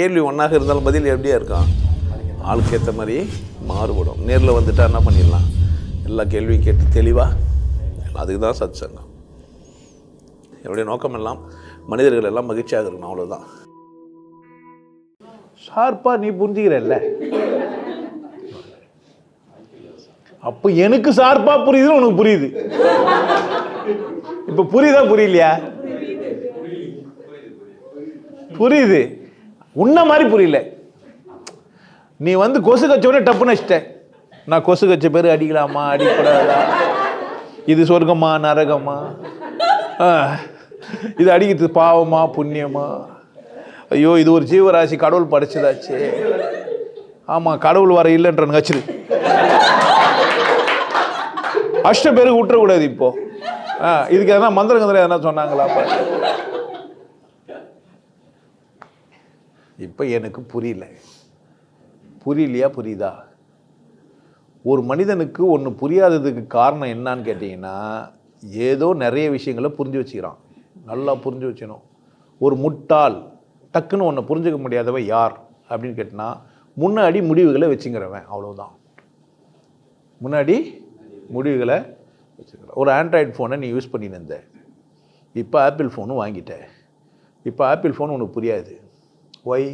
கேள்வி ஒன்றாக இருந்தாலும் பதில் எப்படியா இருக்கும்? ஆளுக்கு ஏற்ற மாதிரி மாறுபடும். நேரில் வந்துட்டா என்ன பண்ணிடலாம்? எல்லா கேள்வியும் கேட்டு தெளிவாக அதுக்கு தான் சத் சங்கம் என்னுடைய நோக்கம் எல்லாம் மனிதர்கள் எல்லாம் மகிழ்ச்சியாக இருக்கணும் அவ்வளோதான் ஷார்ப்பாக நீ புரிஞ்சுக்கிறல்ல? அப்போ எனக்கு ஷார்ப்பாக புரியுதுன்னு உனக்கு புரியுது. இப்போ புரியுதா புரியலையா? புரியுது. உன்ன மாதிரி புரியல. நீ வந்து கொசு கச்சோடனே டப்புன்னு வச்சிட்டேன் நான் கொசு கச்ச பேர் அடிக்கலாமா அடிக்கூடாதா? இது சொர்க்கமா நரகமா? ஆ, இது அடிக்கிறது பாவமா புண்ணியமா? ஐயோ இது ஒரு ஜீவராசி கடவுள் படைச்சதாச்சு. ஆமாம் கடவுள் வர இல்லைன்ற கச்சிரு அஷ்ட பேருக்கு விட்டுறக்கூடாது இப்போ. ஆ இதுக்கு எதனா மந்திரம் எதனா சொன்னாங்களா அப்போ? இப்போ எனக்கு புரியல. புரியலையா புரியுதா? ஒரு மனிதனுக்கு ஒன்று புரியாததுக்கு காரணம் என்னன்னு கேட்டிங்கன்னா ஏதோ நிறைய விஷயங்களை புரிஞ்சு வச்சுக்கிறான். நல்லா புரிஞ்சு வச்சுக்கணும். ஒரு முட்டாள் டக்குன்னு ஒன்று புரிஞ்சுக்க முடியாதவன் யார் அப்படின்னு கேட்டால் முன்னாடி முடிவுகளை வச்சுங்கிறவன் அவ்வளோதான் முன்னாடி முடிவுகளை வச்சுக்கிறேன் ஒரு ஆண்ட்ராய்டு ஃபோனை நீ யூஸ் பண்ணியிருந்த இப்போ ஆப்பிள் ஃபோனும் வாங்கிட்ட. இப்போ ஆப்பிள் ஃபோன் உனக்கு புரியாது. ஒய்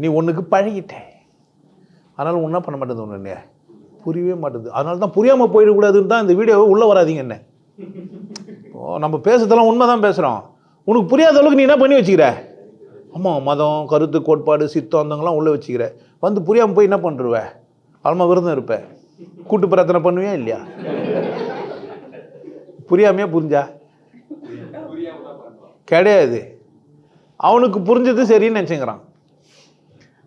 நீ ஒன்றுக்கு பழகிட்ட. அதனால் ஒன்றா பண்ண மாட்டேது ஒன்று புரியவே மாட்டேது அதனால தான் புரியாமல் போயிடக்கூடாதுன்னு தான் இந்த வீடியோவை உள்ளே வராதீங்க என்ன. நம்ம பேசுறதெல்லாம் உண்மை தான் பேசுகிறோம் உனக்கு புரியாத அளவுக்கு நீ என்ன பண்ணி வச்சுக்கிற? ஆமாம் மதம் கருத்து கோட்பாடு சித்தம் அந்தங்கெல்லாம் உள்ளே வச்சுக்கிற. வந்து புரியாமல் போய் என்ன பண்ணுருவ அலமா விரதம் இருப்பேன் கூட்டு பிரார்த்தனை பண்ணுவியா இல்லையா? புரியாமையே புரிஞ்சா? கிடையாது. அவனுக்கு புரிஞ்சது சரின்னு நினச்சிங்கிறான்.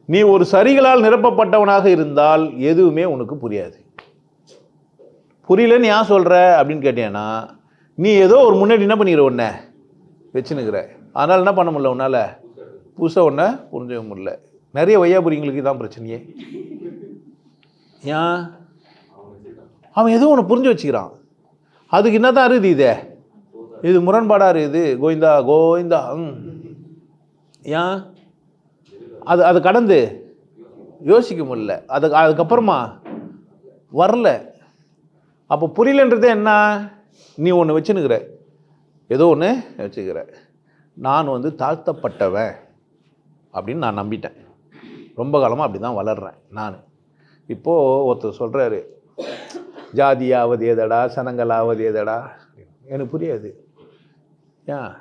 நீ ஒரு சரிகளால் நிரப்பப்பட்டவனாக இருந்தால் எதுவுமே உனக்கு புரியாது. புரியலன்னு ஏன் சொல்கிற அப்படின்னு கேட்டேன்னா நீ ஏதோ ஒரு முன்னாடி என்ன பண்ணிக்கிற உன்ன? வச்சுன்னுக்கிற. அதனால் என்ன பண்ண முடியல உன்னால்? புதுசாக ஒன்றை புரிஞ்சுக்க முடியல. நிறைய வையாபுரிங்களுக்கு தான் பிரச்சனையே. ஏன்? அவன் எதுவும் ஒன்று புரிஞ்சு வச்சுக்கிறான். அதுக்கு என்ன தான் இருக்குது இதே? இது முரண்பாடாக இருக்குது கோவிந்தா கோவிந்தா ம். ஏன் அது அது கடந்து. யோசிக்க முடியல. அது அதுக்கப்புறமா வரல. அப்போ புரியலன்றது என்ன? நீ ஒன்று வச்சுன்னுக்கிற ஏதோ ஒன்று வச்சுக்கிற. நான் வந்து தாழ்த்தப்பட்டவன் அப்படின்னு நான் நம்பிட்டேன். ரொம்ப காலமாக அப்படி தான் வளர்றேன் நான். இப்போது ஒருத்தர் சொல்கிறாரு ஜாதியாவது ஏதடா சனங்களாவது எதடா? எனக்கு புரியாது. ஏன்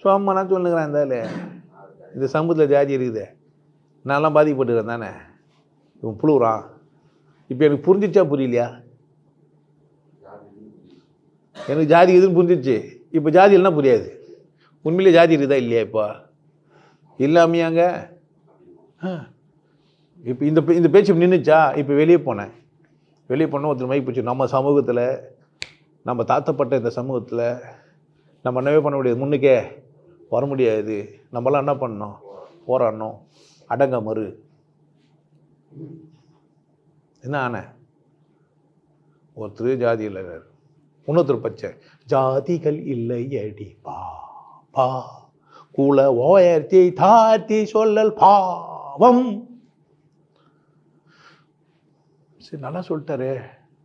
சும்மா நான் சொல்லுங்கிறேன் இருந்தாலே இந்த சமூகத்தில் ஜாதி இருக்குது. நான்லாம் பாதிக்கப்பட்டுக்கிறேன் தானே. இவன் புழுகுறான். இப்போ எனக்கு புரிஞ்சிச்சா புரியலையா? எனக்கு ஜாதி இதுன்னு புரிஞ்சிச்சு இப்போ ஜாதி இல்லைன்னா புரியாது. உண்மையிலே ஜாதி இருக்குதா இல்லையா இப்போ? இல்லாமையாங்க. இப்போ இந்த பே- இந்த பேச்சு நின்றுச்சா இப்போ வெளியே போனேன். வெளியே போனால் ஒருத்தர் மைக் பிடிச்சி நம்ம சமூகத்தில் நம்ம தாத்தப்பட்ட இந்த சமூகத்தில் நம்ம என்னவே பண்ண முடியாது. முன்னுக்கே வர முடியாது. நம்மலாம் என்ன பண்ணோம் போராடணும். அடங்க மறு என்ன ஆன? ஒருத்தர் ஜாதி இல்லை இன்னொருத்தர் பச்சை. ஜாதிகள் இல்லை அடி பா பா. கூல ஓயர்த்தி தாத்தி சொல்லல் பாவம். சரி நல்லா சொல்லிட்டாரு.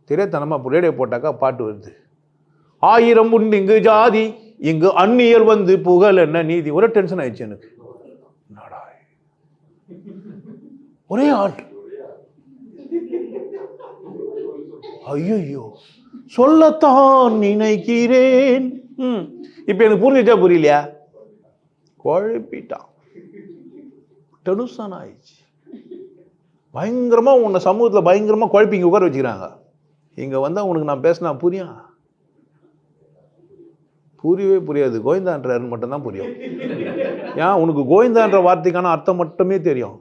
திரைத்தனமாக ரேடியோ போட்டாக்கா பாட்டு வருது. ஆயிரம் உண்டு இங்கு ஜாதி. இங்கு அந்நியர் வந்து புகழ் என்ன நீதி? ஒரே டென்ஷன் ஆயிடுச்சு எனக்கு. ஒரே ஆள் ஐயோ சொல்லத்தான் நினைக்கிறேன். ம். இப்போ எனக்கு புரிஞ்சுச்சா புரியலையா? குழப்பிட்டான். டெனுசன் ஆயிடுச்சு. பயங்கரமாக உன்னை சமூகத்தில் பயங்கரமாக குழப்பி இங்கே உட்கார வச்சுக்கிறாங்க. இங்கே வந்தால் உனக்கு நான் பேசினா புரியும்? புரியவே புரியாது. கோவிந்தான்றாருன்னு மட்டும்தான் புரியும். ஏன்? உனக்கு கோவிந்தான்ற வார்த்தைக்கான அர்த்தம் மட்டுமே தெரியும்.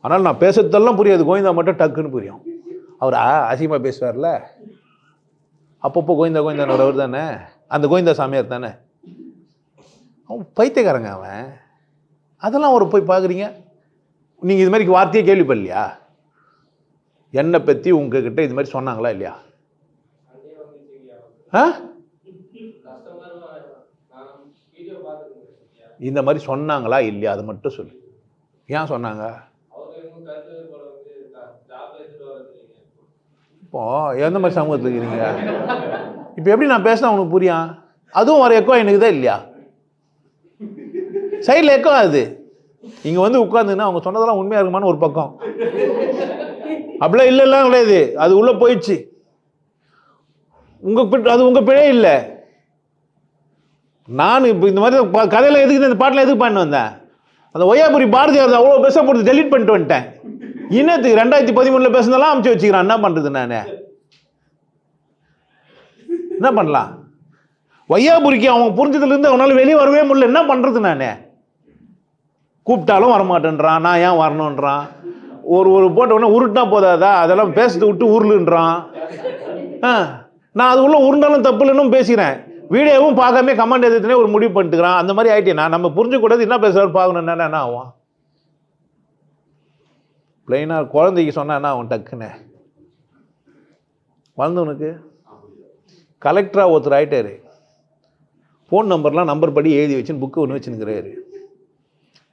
ஆனால் நான் பேசுறதெல்லாம் புரியாது. கோவிந்தா மட்டும் டக்குன்னு புரியும். அவர் அசிங்கமாக பேசுவார்ல. அப்பப்போ கோவிந்தா கோவிந்தானோட அவர் தானே? அந்த கோவிந்தா சாமியார் தானே? அவன் பைத்தியக்காரங்க அவன். அதெல்லாம் அவர் போய் பார்க்குறீங்க? நீங்கள் இது மாதிரி வார்த்தையே கேள்விப்படலையா? என்னை பற்றி உங்ககிட்ட இது மாதிரி சொன்னாங்களா இல்லையா? ஆ? இந்த மாதிரி சொன்னாங்களா இல்லையா? அதை மட்டும் சொல்லு. ஏன் சொன்னாங்க? இப்போ எந்த மாதிரி சமூகத்தில் இருக்கிறீங்க? இப்போ எப்படி நான் பேசினா உனக்கு புரியும் அதுவும் ஒரு எக்கோ எனக்கு தான் இல்லையா சைடில் எக்கோ அது இங்கே வந்து உட்காந்துன்னா அவங்க சொன்னதெல்லாம் உண்மையாக இருக்குமான்னு ஒரு பக்கம். அப்படிலாம் இல்லைலாம் கிடையாது. அது உள்ளே போயிடுச்சு. உங்கள் பிட் அது உங்கள் பிழை இல்லை. நான் இப்போ இந்த மாதிரி ப- எதுக்கு இந்த பாட்டில் எதுக்கு பண்ண வந்தேன்? அந்த ஒய்யாபுரி பாரதியார் அவ்வளோ பெருசாக போட்டு டெலிட் பண்ணிட்டு வந்துட்டேன். இன்னத்துக்கு ரெண்டாயிரத்தி பதிமூணில் பேசுனதெல்லாம் அமுச்சு வச்சுக்கிறான். என்ன பண்ணுறது நான்? என்ன பண்ணலாம்? வையாபுரிக்கு அவன் புரிஞ்சதுலேருந்து அவனால வெளியே வரவே முடியல. என்ன பண்ணுறது நான்? கூப்பிட்டாலும் வரமாட்டேன்றான். நான் ஏன் வரணுன்றான் ஒரு ஒரு போட்ட உடனே உருட்டினா போதாதா? அதெல்லாம் பேசுறது விட்டு உருளுன்றான். ஆ நான் அது உள்ள உருண்டாலும் தப்பு இல்லைன்னு பேசுகிறேன் வீடியோவும் பார்க்காம கமெண்ட் எதுனே ஒரு முடிவு பண்ணிட்டுக்கிறான். அந்த மாதிரி ஆயிட்டேன்? நான் நம்ம புரிஞ்சுக்கூடாது என்ன பேசுகிறார் பார்க்கணும்னா என்ன ஆகும்? பிளெயினாக குழந்தைக்கு சொன்னால் என்ன ஆகும்? டக்குன்னு. வளர்ந்தவனுக்கு கலெக்டராக ஒருத்தர் ஆகிட்டாரு ஃபோன் நம்பர்லாம் நம்பர் படி எழுதி வச்சுன்னு புக்கு ஒன்று வச்சுருக்கிறாரு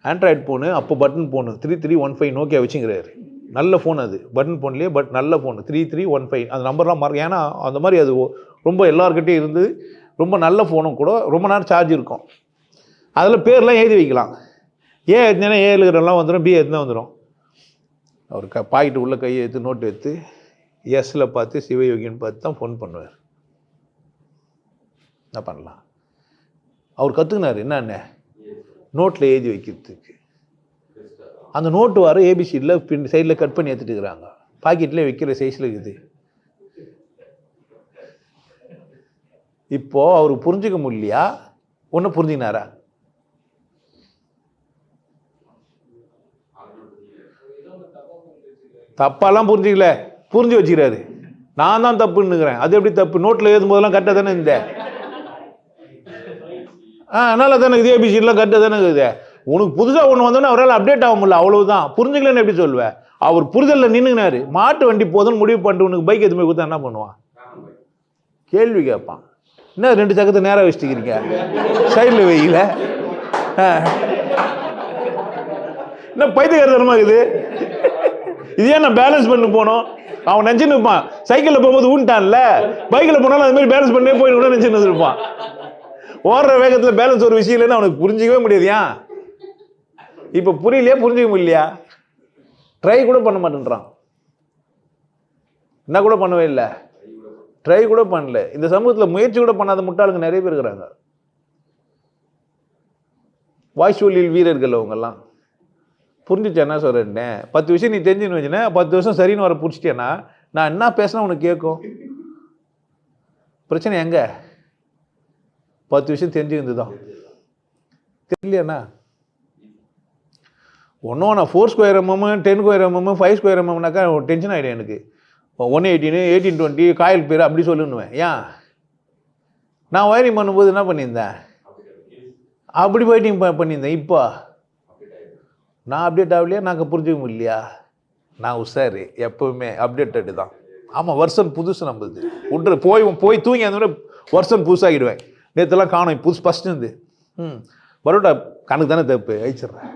ஆண்ட்ராய்டு ஃபோனு அப்போ button phone three three one five Nokia வச்சுங்கிறாரு நல்ல ஃபோன் அது. பட்டன் ஃபோன்லேயே பட் நல்ல phone three three one five அந்த நம்பர்லாம் மறக்க ஏன்னா அந்த மாதிரி அது ரொம்ப எல்லார்கிட்டையும் இருந்து ரொம்ப நல்ல ஃபோனும் கூட ரொம்ப நேரம் சார்ஜ் இருக்கும். அதில் பேர்லாம் எழுதி வைக்கலாம். ஏ எடுத்தீங்கன்னா ஏ எழுதுறலாம் வந்துடும் பி எடுத்துனா வந்துடும் அவர் க பாக்கெட்டு உள்ள கையை எடுத்து நோட்டு எடுத்து எஸ்ஸில் பார்த்து சிவயோகின்னு பார்த்து தான் ஃபோன் பண்ணுவார். என்ன பண்ணலாம்? அவர் கற்றுக்கினார் என்னென்ன நோட்டில் எழுதி வைக்கிறதுக்கு. அந்த நோட்டு வர ஏபிசியில் பின் சைடில் கட் பண்ணி எடுத்துட்டு இருக்கிறாங்க. பாக்கெட்லேயே வைக்கிற சைஸில் இருக்குது. இப்போது அவர் புரிஞ்சுக்க முடியலையா? ஒன்று புரிஞ்சுக்கினாரா? தப்பாலாம் புரிஞ்சிக்கல. புரிஞ்சு வச்சுக்கிறாரு. நான் தான் தப்புன்னுக்கிறேன். அது எப்படி தப்பு? நோட்டில் எழுதும் போதெல்லாம் கரெக்டாக தானே இருந்தேன் ஆ அதனால தானே இது ஏபிசிலாம் கரெக்டாக தானே இருக்குது. உனக்கு புதுசாக ஒன்று வந்தோன்னே அவரால் அப்டேட் ஆக முடியல. அவ்வளவுதான். புரிஞ்சுக்கலன்னு எப்படி சொல்லுவேன் அவர் புரிதலில் நின்றுங்கினாரு மாட்டு வண்டி போதும்னு முடிவு பண்ணிட்டு உனக்கு பைக் எதுவுமே கொடுத்தா என்ன பண்ணுவான்? கேள்வி கேட்பான். என்ன ரெண்டு சக்கத்தை நேராக வச்சுட்டுக்கிறீங்க? சைடில் வைக்கல என்ன பைத்தியக்காரத்தனமா இருக்குது? இது ஏன் நான் பேலன்ஸ் பண்ணி போனோம்? அவன் நினச்சின்னு இருப்பான். சைக்கிளில் போகும்போது ஊன்ட்டான்ல. பைக்கில் போனாலும் அது மாதிரி பேலன்ஸ் பண்ணே போய் கூட நினச்சின்னு இருப்பான் ஓடுற வேகத்தில் பேலன்ஸ் ஒரு விஷயம் இல்லைன்னு அவனுக்கு புரிஞ்சிக்கவே முடியாது. ஏன்? இப்போ புரியலையே புரிஞ்சிக்க முடியலையா? ட்ரை கூட பண்ண மாட்டேன்றான். என்ன கூட பண்ணவே இல்லை. ட்ரை கூட பண்ணல. இந்த சமூகத்தில் முயற்சி கூட பண்ணாத முட்டாளுங்க நிறைய பேர் இருக்கிறாங்க. வாய்ச்சொல்லில் வீரர்கள் அவங்கெல்லாம். புரிஞ்சுச்சு என்ன சொல்கிறேன்னே பத்து விஷயம் நீ தெரிஞ்சுன்னு வச்சுனே பத்து வருஷம் சரின்னு வர பிடிச்சிட்டேன்னா நான் என்ன பேசினா உனக்கு கேட்கும்? பிரச்சனை எங்க? பத்து விஷயம் தெரிஞ்சுக்கிறது தான் தெரியலையாண்ணா ஒன்றும் நான் four square mm ten square mm five square எம்எம்னாக்கா tension ஆகிடும் எனக்கு. One eighteen eighteen twenty coil பேர் அப்படி சொல்லுன்னுவேன். ஏன்? நான் ஒயரிங் பண்ணும்போது என்ன பண்ணியிருந்தேன்? அப்படி வெயிட்டிங் பண்ணியிருந்தேன். இப்போ? நான் அப்டேட் ஆகலையா? நாங்கள் புரிஞ்சுக்க முடியலையா? நான் உஷாரு. எப்போவுமே அப்டேட்டடு தான். ஆமாம் வருஷன் புதுசு நம்மளுது. விட்ரு போய் போய் தூங்கி அந்த வருஷன் புதுசாகிடுவேன். நேற்றுலாம் காணும் புதுசு ஃபஸ்ட்டு இருந்து. ம். பரோட்டா கணக்கு தானே தப்பு. அழிச்சிட்றேன்.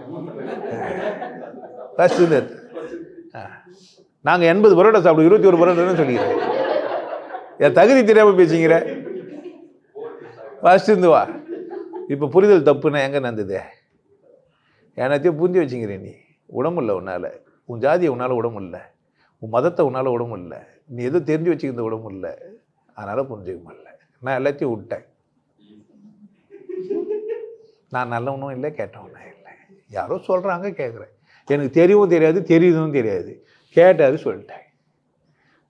ஃபஸ்ட்டு நேற்று நாங்கள் எண்பது பரோட்டா சாப்பிடுவோம் இருபத்தி ஒரு பரோட்டான்னு சொல்லிக்கிறேன் என் தகுதி தெரியாமல் பேசிக்கிற? ஃபஸ்ட்டு இருந்து வா. இப்போ புரிதல் தப்புன்னா எங்கே நடந்தது? என்னத்தையும் புரிஞ்சு வச்சுக்கிறேன் நீ. உடம்பில்ல உன்னால். உன் ஜாதியை உன்னால் உடம்பு இல்லை உன் மதத்தை உன்னால் உடம்பு இல்லை நீ எதுவும் தெரிஞ்சு வச்சுக்கிறது இல்லை அதனால் புரிஞ்சுக்க முடியல. நான் எல்லாத்தையும் விட்டேன். நான் நல்லவனும் இல்லை கேட்டவனும் இல்லை. யாரோ சொல்கிறாங்க கேட்குறேன் எனக்கு தெரியவும் தெரியாது தெரியுதுன்னு தெரியாது. கேட்டார் சொல்லிட்டேன்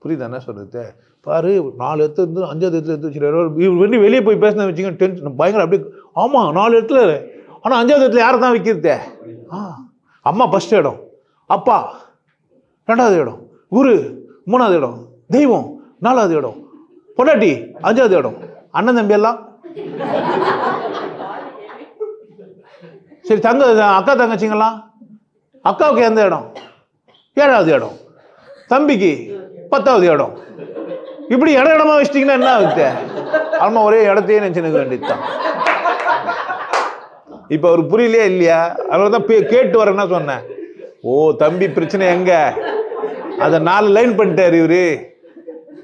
புரியுதா என்ன சொல்கிறது பாரு நாலு இடத்துல இருந்து அஞ்சாவது இடத்துல எடுத்து வச்சுருவாரு இவர் வந்து வெளியே போய் பேசினா வச்சுங்க டென்ஷன் பயங்கர அப்படியே ஆமாம் நாலு இடத்துல ஆனால் அஞ்சாவது இடத்துல யாரை தான் விற்கிறது ஆ அம்மா ஃபஸ்ட் இடம். அப்பா ரெண்டாவது இடம். குரு மூணாவது இடம். தெய்வம் நாலாவது இடம். பொண்டாட்டி அஞ்சாவது இடம். அண்ணன் தம்பி எல்லாம்? சரி தங்க அக்கா தங்கச்சிங்களா அக்காவுக்கு எந்த இடம்? ஏழாவது இடம். தம்பிக்கு பத்தாவது இடம். இப்படி இடம் இடமா வச்சிட்டிங்கன்னா என்ன ஆகுது? அம்மா ஒரே இடத்தையே நினச்சி வேண்டியதுதான். இப்போ அவர் புரியலையா இல்லையா? அதனால தான் பே- கேட்டு வரேன்னா சொன்னேன்? ஓ தம்பி பிரச்சனை எங்க? அதை நாலு லைன் பண்ணிட்டார் இவரு.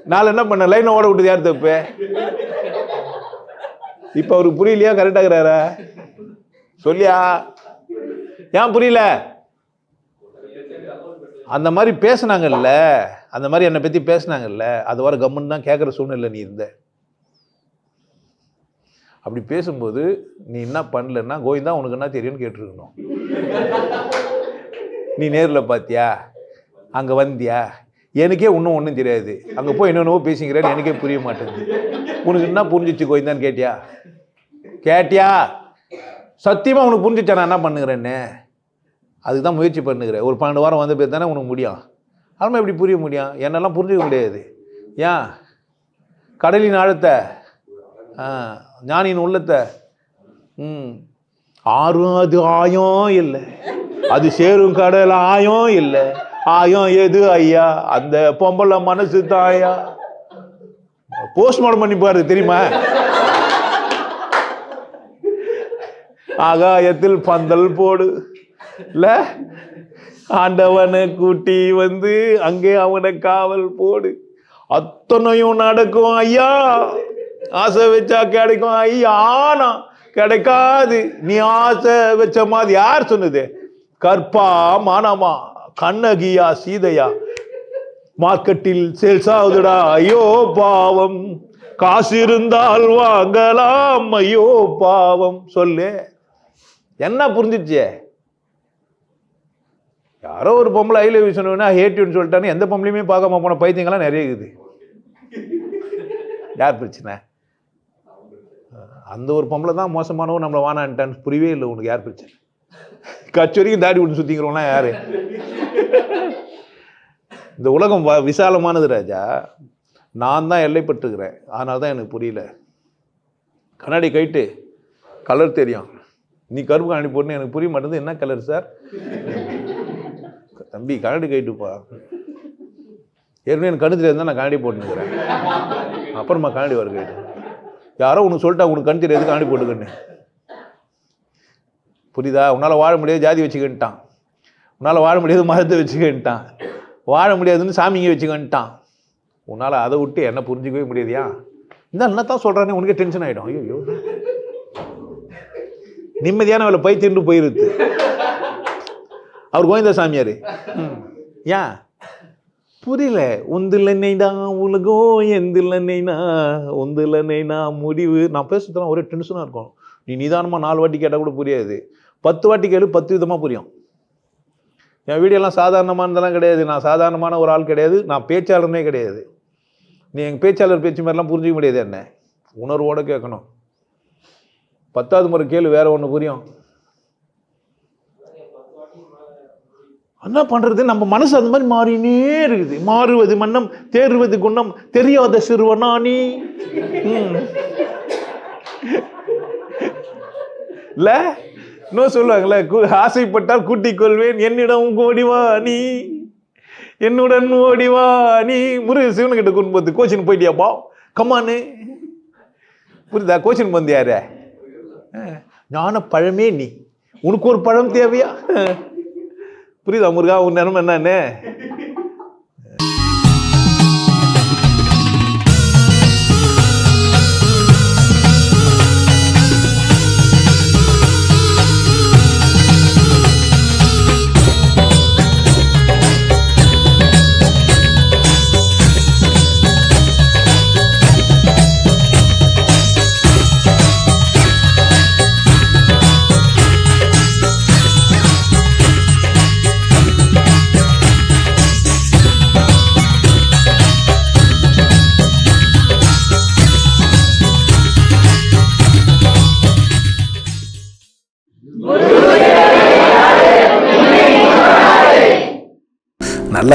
நாலு என்ன பண்ண? லைனை ஓட விட்டது யார் தப்பு? இப்போ அவருக்கு புரியலையா? கரெக்டாகிறாரா சொல்லியா? ஏன் புரியல? அந்த மாதிரி பேசுனாங்கல்ல அந்த மாதிரி என்னை பற்றி பேசுனாங்கல்ல அது வர கம்முன்னு தான் கேட்குற சூழ்நிலை நீ இருந்த. அப்படி பேசும்போது நீ என்ன பண்ணலன்னா கோவிந்தா உனக்கு என்ன தெரியும்னு கேட்டிருக்கணும். நீ நேரில் பார்த்தியா அங்கே வந்தியா? எனக்கே இன்னும் ஒன்றும் தெரியாது. அங்கே போய் என்னென்னவோ பேசிக்கிறேன்னு எனக்கே புரிய மாட்டேங்குது. உனக்கு என்ன புரிஞ்சிச்சு கோவிந்தான்னு கேட்டியா? கேட்டியா? சத்தியமாக உனக்கு புரிஞ்சிச்சா நான் என்ன பண்ணுகிறேன்னு? அதுக்கு தான் முயற்சி பண்ணுகிறேன். ஒரு பன்னெண்டு வாரம் வந்த பேர் தானே உனக்கு முடியும். அதனால் எப்படி புரிய முடியும்? என்னெல்லாம் புரிஞ்சுக்க முடியாது. ஏன்? கடலின் ஆழத்தை ஆ ஞானியின் உள்ளத்தை ம் ஆறும் அது ஆயம் இல்லை. அது சேரும் கடல் ஆயம் இல்லை. ஆயம் எது ஐயா? அந்த பொம்பளை மனசு தாயா? போஸ்ட்மார்டம் பண்ணி பாரு தெரியுமா? ஆகாயத்தில் பந்தல் போடு. இல்லை ஆண்டவனை கூட்டி வந்து அங்கே அவனை காவல் போடு. அத்தனையும் நடக்கும் ஐயா. ஆசை வச்சா கிடைக்கும் ஐயா. ஆனா கிடைக்காது. நீ ஆசை வச்ச மாதிரி யார் சொன்னது? கற்பா மானமா கண்ணகியா சீதையா? மார்க்கெட்டில் சேல்ஸ் ஆகுதுடா. ஐயோ பாவம். காசு இருந்தால் வாங்கலாம். ஐயோ பாவம். சொல்லு. என்ன புரிஞ்சிச்சே? யாரோ ஒரு பொம்பளை ஐ லவ் யூ சொன்னா ஹேட்யூன்னு சொல்லிட்டானே எந்த பொம்பளையுமே பார்க்காம போன பைத்தியங்கள்லாம் நிறைய இருக்குது. யார் பிரச்சனை? அந்த ஒரு பொம்பளை தான் மோசமானவன் நம்மளை வானான்ட்டான்னு புரியவே இல்லை உனக்கு யார் பிரச்சனை? கச்சோரிக்கு வரைக்கும் தாடி விட்டு சுற்றிக்கிறோம்லாம் யார்? இந்த உலகம் வ- விசாலமானது ராஜா. நான் தான் எல்லைப்பட்டுருக்கிறேன். அதனால தான் எனக்கு புரியல. கண்ணாடி கைட்டு கலர் தெரியும். நீ கருப்பு கண்ணாடி போட்டுன்னு எனக்கு புரிய மாட்டேங்குது. என்ன கலர் சார் தம்பி கண்ணாடி கைட்டுப்பா ஏற்கனவே எனக்கு கண்ணு தெரியாது நான் கண்ணாடி போட்டுக்கிறேன் அப்புறமா கண்ணாடி வர கைட்டு யாரோ உனக்கு சொல்லிட்டா உனக்கு கண் தெரியாது கண்ணாடி போட்டுக்கன்னு. புரியுதா? உன்னால் வாழ முடியாது ஜாதி வச்சுக்கிட்டான் உன்னால் வாழ முடியாது மதத்தை வச்சுக்கிட்டான் வாழ முடியாதுன்னு சாமிங்க வச்சுக்கிட்டான் உன்னால் அதை விட்டு என்ன புரிஞ்சிக்கவே முடியாதியா? இந்த என்ன தான் சொல்கிறானே உனக்கே டென்ஷன் ஆகிடும் ஐயோ நிம்மதியான வேலை பைத்தின்னு போயிருது. அவர் கோவிந்த சாமியார் ம். ஏன் புரியல. உந்தில் நெய்டா உலகோ எந்தில் நெய்னா உந்தில் நெய்னா முடிவு நான் பேசுறதுலாம் ஒரே டென்ஷனாக இருக்கும். நீ நிதானமாக நாலு வாட்டி கேட்டால் கூட புரியாது. பத்து வாட்டி கேளு பத்து விதமாக புரியும். என் வீடியோலாம் சாதாரணமானதெல்லாம் கிடையாது. நான் சாதாரணமான ஒரு ஆள் கிடையாது. நான் பேச்சாளர்னே கிடையாது. நீ எங்கள் பேச்சாளர் பேச்சு மாதிரிலாம் புரிஞ்சிக்க முடியாது என்ன? உணர்வோடு கேட்கணும். பத்தாவது முறை கேளு வேறு ஒன்று புரியும். என்ன பண்ணுறது நம்ம மனசு அந்த மாதிரி மாறினே இருக்குது. மாறுவது மன்னம் தேறுவது குணம் தெரியாத சிறுவனா நீ ம். இன்னும் சொல்லுவாங்களே கு- ஆசைப்பட்டால் கூட்டிக் கொள்வேன் என்னிடம் ஓடிவா நீ. என்னுடன் ஓடிவா நீ. முருக சிவனுக்கிட்ட கொண்டு போது கோச்சின் போயிட்டியாப்பா கம்மானு புரியுதா? கோச்சின் போந்து யாரு? ஞான பழமே நீ. உனக்கு ஒரு பழம் தேவையா? புரியுதா முருகா? உன் நிலைமை என்னன்னு?